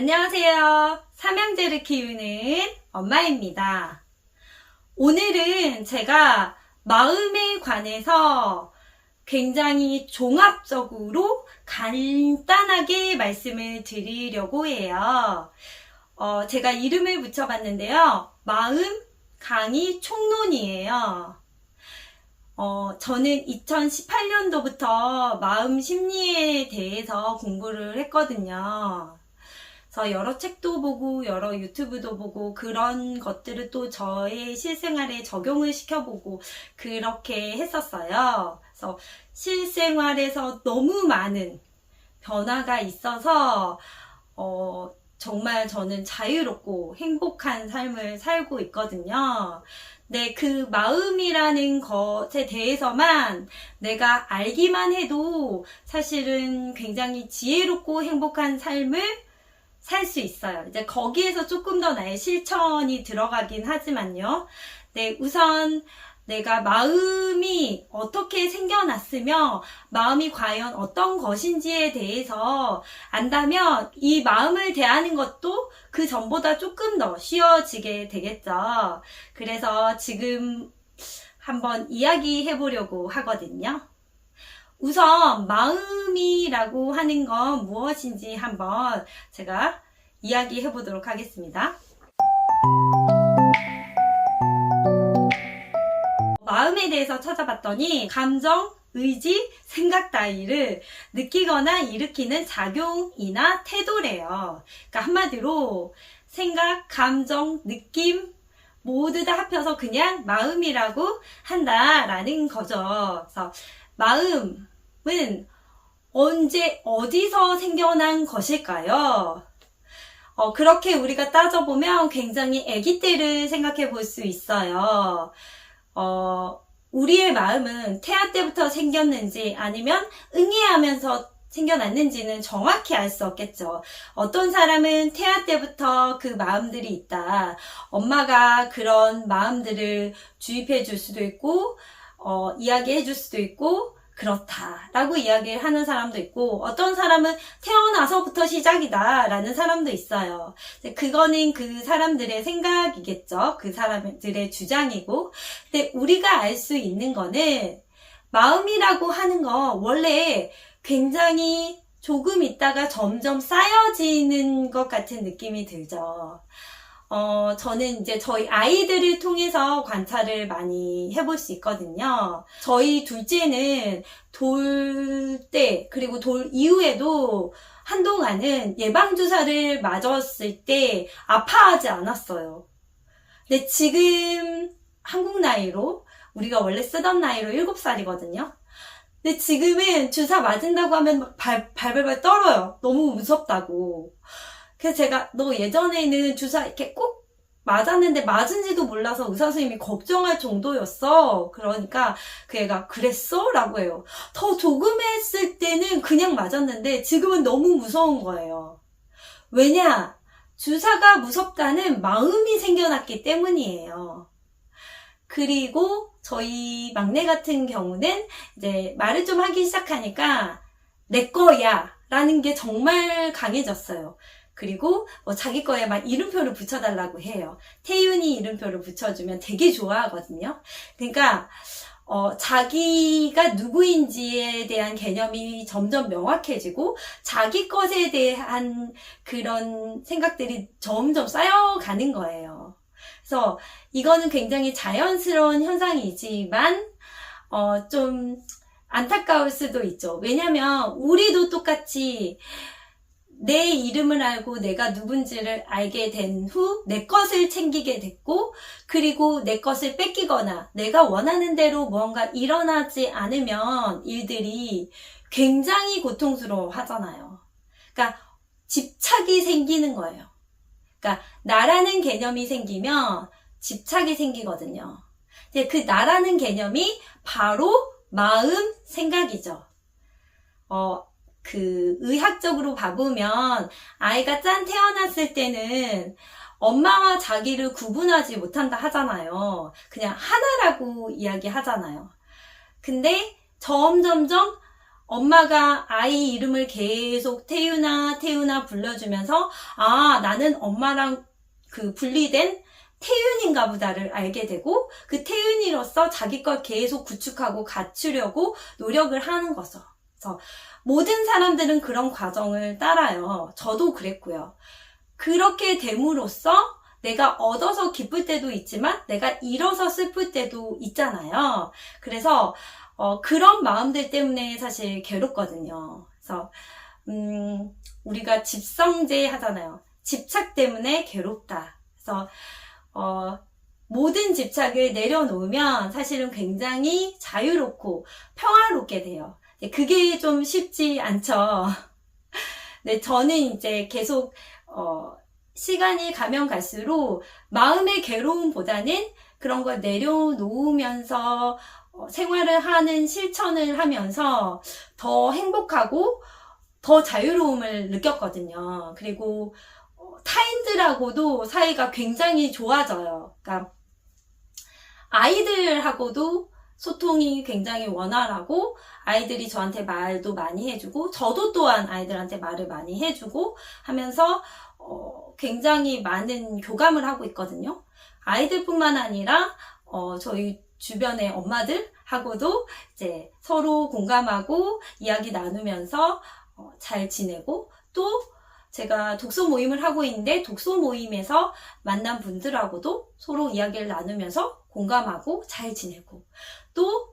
안녕하세요. 삼형제를 키우는 엄마입니다. 오늘은 제가 마음에 관해서 굉장히 종합적으로 간단하게 말씀을 드리려고 해요. 어, 제가 이름을 붙여봤는데요. 마음 강의 총론이에요. 어, 저는 2018년도부터 마음 심리에 대해서 공부를 했거든요. 그래서 여러 책도 보고 여러 유튜브도 보고 그런 것들을 또 저의 실생활에 적용을 시켜보고 그렇게 했었어요. 그래서 실생활에서 너무 많은 변화가 있어서 어, 정말 저는 자유롭고 행복한 삶을 살고 있거든요. 네, 그 마음이라는 것에 대해서만 내가 알기만 해도 사실은 굉장히 지혜롭고 행복한 삶을 살 수 있어요. 이제 거기에서 조금 더 나의 실천이 들어가긴 하지만요. 네, 우선 내가 마음이 어떻게 생겨났으며 마음이 과연 어떤 것인지에 대해서 안다면 이 마음을 대하는 것도 그 전보다 조금 더 쉬워지게 되겠죠. 그래서 지금 한번 이야기해 보려고 하거든요. 우선 마음이라고 하는 건 무엇인지 한번 제가 이야기해 보도록 하겠습니다. 마음에 대해서 찾아봤더니 감정, 의지, 생각 따위를 느끼거나 일으키는 작용이나 태도래요. 그러니까 한마디로 생각, 감정, 느낌 모두 다 합혀서 그냥 마음이라고 한다라는 거죠. 그래서 마음은 언제 어디서 생겨난 것일까요? 어, 그렇게 우리가 따져보면 굉장히 아기 때를 생각해 볼 수 있어요. 어, 우리의 마음은 태아 때부터 생겼는지 아니면 응애하면서 생겨났는지는 정확히 알 수 없겠죠. 어떤 사람은 태아 때부터 그 마음들이 있다. 엄마가 그런 마음들을 주입해 줄 수도 있고, 어, 이야기해 줄 수도 있고, 그렇다라고 이야기를 하는 사람도 있고 어떤 사람은 태어나서부터 시작이다라는 사람도 있어요. 그거는 그 사람들의 생각이겠죠. 그 사람들의 주장이고. 근데 우리가 알 수 있는 거는 마음이라고 하는 거 원래 굉장히 조금 있다가 점점 쌓여지는 것 같은 느낌이 들죠. 어, 저는 이제 저희 아이들을 통해서 관찰을 많이 해볼 수 있거든요. 저희 둘째는 돌 때, 그리고 돌 이후에도 한동안은 예방주사를 맞았을 때 아파하지 않았어요. 근데 지금 한국 나이로, 우리가 원래 쓰던 나이로 7살이거든요. 근데 지금은 주사 맞은다고 하면 막 발, 발발발 떨어요. 너무 무섭다고. 그래서 제가 너 예전에는 주사 이렇게 꼭 맞았는데 맞은지도 몰라서 의사 선생님이 걱정할 정도였어. 그러니까 그 애가 그랬어? 라고 해요. 더 조금 했을 때는 그냥 맞았는데 지금은 너무 무서운 거예요. 왜냐? 주사가 무섭다는 마음이 생겨났기 때문이에요. 그리고 저희 막내 같은 경우는 이제 말을 좀 하기 시작하니까 내 거야 라는 게 정말 강해졌어요. 그리고 뭐 자기 거에 막 이름표를 붙여달라고 해요. 태윤이 이름표를 붙여주면 되게 좋아하거든요. 그러니까 어, 자기가 누구인지에 대한 개념이 점점 명확해지고 자기 것에 대한 그런 생각들이 점점 쌓여가는 거예요. 그래서 이거는 굉장히 자연스러운 현상이지만 어, 좀 안타까울 수도 있죠. 왜냐면 우리도 똑같이 내 이름을 알고 내가 누군지를 알게 된 후 내 것을 챙기게 됐고 그리고 내 것을 뺏기거나 내가 원하는 대로 무언가 일어나지 않으면 일들이 굉장히 고통스러워 하잖아요. 그러니까 집착이 생기는 거예요. 그러니까 나라는 개념이 생기면 집착이 생기거든요. 그 나라는 개념이 바로 마음, 생각이죠. 어, 그 의학적으로 봐보면 아이가 짠 태어났을 때는 엄마와 자기를 구분하지 못한다 하잖아요. 그냥 하나라고 이야기 하잖아요. 근데 점점점 엄마가 아이 이름을 계속 태윤아, 태윤아 불러주면서, 아, 나는 엄마랑 그 분리된 태윤인가 보다를 알게 되고, 그 태윤이로서 자기 걸 계속 구축하고 갖추려고 노력을 하는 거죠. 그래서 모든 사람들은 그런 과정을 따라요. 저도 그랬고요. 그렇게 됨으로써 내가 얻어서 기쁠 때도 있지만 내가 잃어서 슬플 때도 있잖아요. 그래서 어, 그런 마음들 때문에 사실 괴롭거든요. 그래서 음, 우리가 집성제 하잖아요. 집착 때문에 괴롭다. 그래서 어, 모든 집착을 내려놓으면 사실은 굉장히 자유롭고 평화롭게 돼요. 네, 그게 좀 쉽지 않죠. 네, 저는 이제 계속 어, 시간이 가면 갈수록 마음의 괴로움보다는 그런 걸 내려놓으면서 어, 생활을 하는 실천을 하면서 더 행복하고 더 자유로움을 느꼈거든요. 그리고 어, 타인들하고도 사이가 굉장히 좋아져요. 그러니까 아이들하고도 소통이 굉장히 원활하고 아이들이 저한테 말도 많이 해주고 저도 또한 아이들한테 말을 많이 해주고 하면서 어, 굉장히 많은 교감을 하고 있거든요. 아이들뿐만 아니라 어, 저희 주변의 엄마들하고도 이제 서로 공감하고 이야기 나누면서 어, 잘 지내고 또 제가 독서 모임을 하고 있는데 독서 모임에서 만난 분들하고도 서로 이야기를 나누면서 공감하고 잘 지내고 또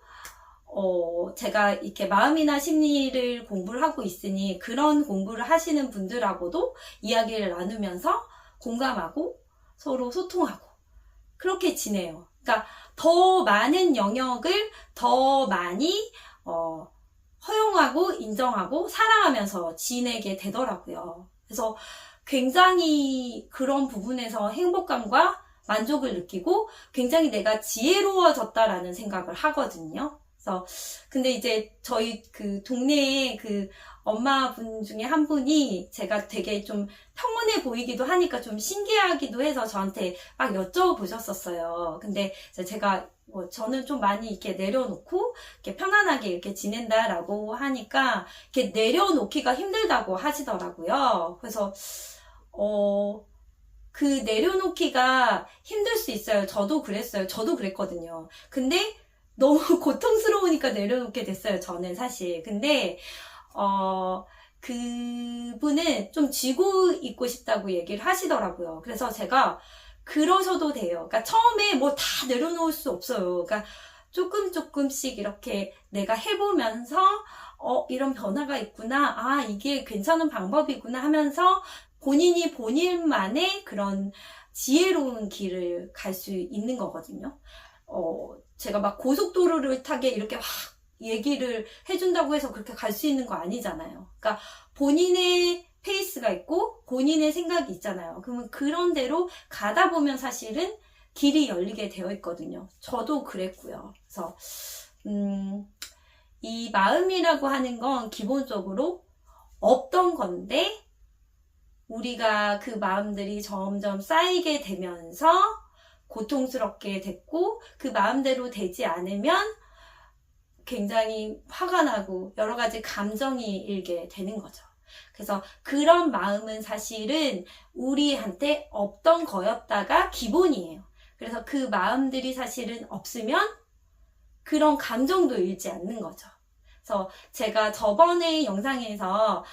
어, 제가 이렇게 마음이나 심리를 공부를 하고 있으니 그런 공부를 하시는 분들하고도 이야기를 나누면서 공감하고 서로 소통하고 그렇게 지내요. 그러니까 더 많은 영역을 더 많이 어, 허용하고 인정하고 사랑하면서 지내게 되더라고요. 그래서 굉장히 그런 부분에서 행복감과 만족을 느끼고 굉장히 내가 지혜로워졌다라는 생각을 하거든요. 그래서 근데 이제 저희 그 동네에 그 엄마분 중에 한 분이 제가 되게 좀 평온해 보이기도 하니까 좀 신기하기도 해서 저한테 막 여쭤보셨었어요. 근데 제가 뭐 저는 좀 많이 이렇게 내려놓고 이렇게 편안하게 이렇게 지낸다라고 하니까 이렇게 내려놓기가 힘들다고 하시더라고요. 그래서 어, 그 내려놓기가 힘들 수 있어요. 저도 그랬어요. 저도 그랬거든요. 근데 너무 고통스러우니까 내려놓게 됐어요. 저는 사실. 근데, 어, 그분은 좀 쥐고 있고 싶다고 얘기를 하시더라고요. 그래서 제가 그러셔도 돼요. 그러니까 처음에 뭐 다 내려놓을 수 없어요. 그러니까 조금 조금씩 이렇게 내가 해보면서 어, 이런 변화가 있구나. 아, 이게 괜찮은 방법이구나 하면서 본인이 본인만의 그런 지혜로운 길을 갈 수 있는 거거든요. 어, 제가 막 고속도로를 타게 이렇게 확 얘기를 해준다고 해서 그렇게 갈 수 있는 거 아니잖아요. 그러니까 본인의 페이스가 있고 본인의 생각이 있잖아요. 그러면 그런 대로 가다 보면 사실은 길이 열리게 되어 있거든요. 저도 그랬고요. 그래서 음, 이 마음이라고 하는 건 기본적으로 없던 건데 우리가 그 마음들이 점점 쌓이게 되면서 고통스럽게 됐고 그 마음대로 되지 않으면 굉장히 화가 나고 여러 가지 감정이 일게 되는 거죠. 그래서 그런 마음은 사실은 우리한테 없던 거였다가 기본이에요. 그래서 그 마음들이 사실은 없으면 그런 감정도 일지 않는 거죠. 그래서 제가 저번에 영상에서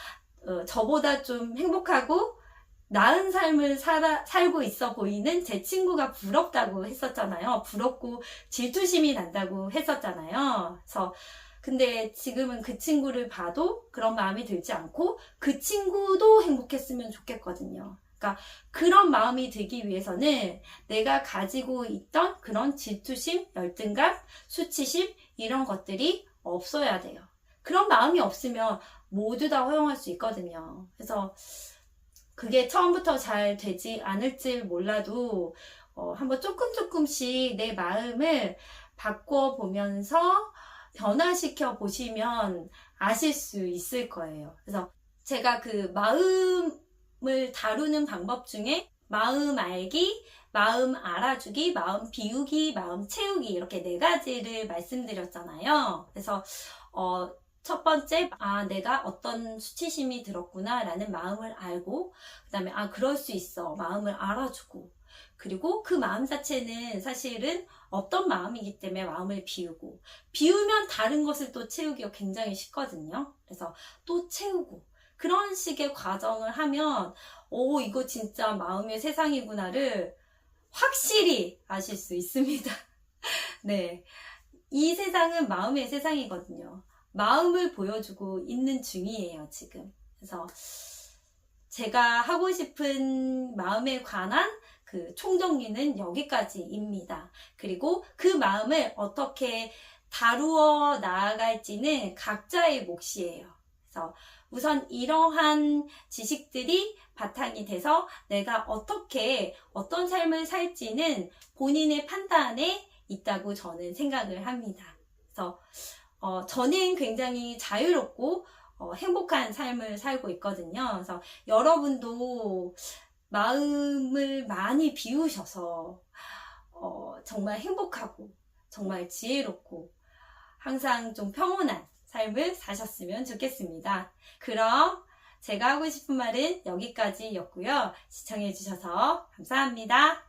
어, 저보다 좀 행복하고 나은 삶을 살아, 살고 있어 보이는 제 친구가 부럽다고 했었잖아요. 부럽고 질투심이 난다고 했었잖아요. 그래서 근데 지금은 그 친구를 봐도 그런 마음이 들지 않고 그 친구도 행복했으면 좋겠거든요. 그러니까 그런 마음이 들기 위해서는 내가 가지고 있던 그런 질투심, 열등감, 수치심 이런 것들이 없어야 돼요. 그런 마음이 없으면 모두 다 허용할 수 있거든요. 그래서 그게 처음부터 잘 되지 않을지 몰라도 어, 한번 조금 조금씩 내 마음을 바꿔 보면서 변화시켜 보시면 아실 수 있을 거예요. 그래서 제가 그 마음을 다루는 방법 중에 마음 알기, 마음 알아주기, 마음 비우기, 마음 채우기 이렇게 네 가지를 말씀드렸잖아요. 그래서 어, 첫 번째, 아, 내가 어떤 수치심이 들었구나, 라는 마음을 알고, 그 다음에, 아, 그럴 수 있어. 마음을 알아주고, 그리고 그 마음 자체는 사실은 어떤 마음이기 때문에 마음을 비우고, 비우면 다른 것을 또 채우기가 굉장히 쉽거든요. 그래서 또 채우고, 그런 식의 과정을 하면, 오, 이거 진짜 마음의 세상이구나를 확실히 아실 수 있습니다. 네. 이 세상은 마음의 세상이거든요. 마음을 보여주고 있는 중이에요, 지금. 그래서 제가 하고 싶은 마음에 관한 그 총정리는 여기까지입니다. 그리고 그 마음을 어떻게 다루어 나아갈지는 각자의 몫이에요. 그래서 우선 이러한 지식들이 바탕이 돼서 내가 어떻게 어떤 삶을 살지는 본인의 판단에 있다고 저는 생각을 합니다. 그래서 어, 저는 굉장히 자유롭고 어, 행복한 삶을 살고 있거든요. 그래서 여러분도 마음을 많이 비우셔서 어, 정말 행복하고 정말 지혜롭고 항상 좀 평온한 삶을 사셨으면 좋겠습니다. 그럼 제가 하고 싶은 말은 여기까지였고요. 시청해주셔서 감사합니다.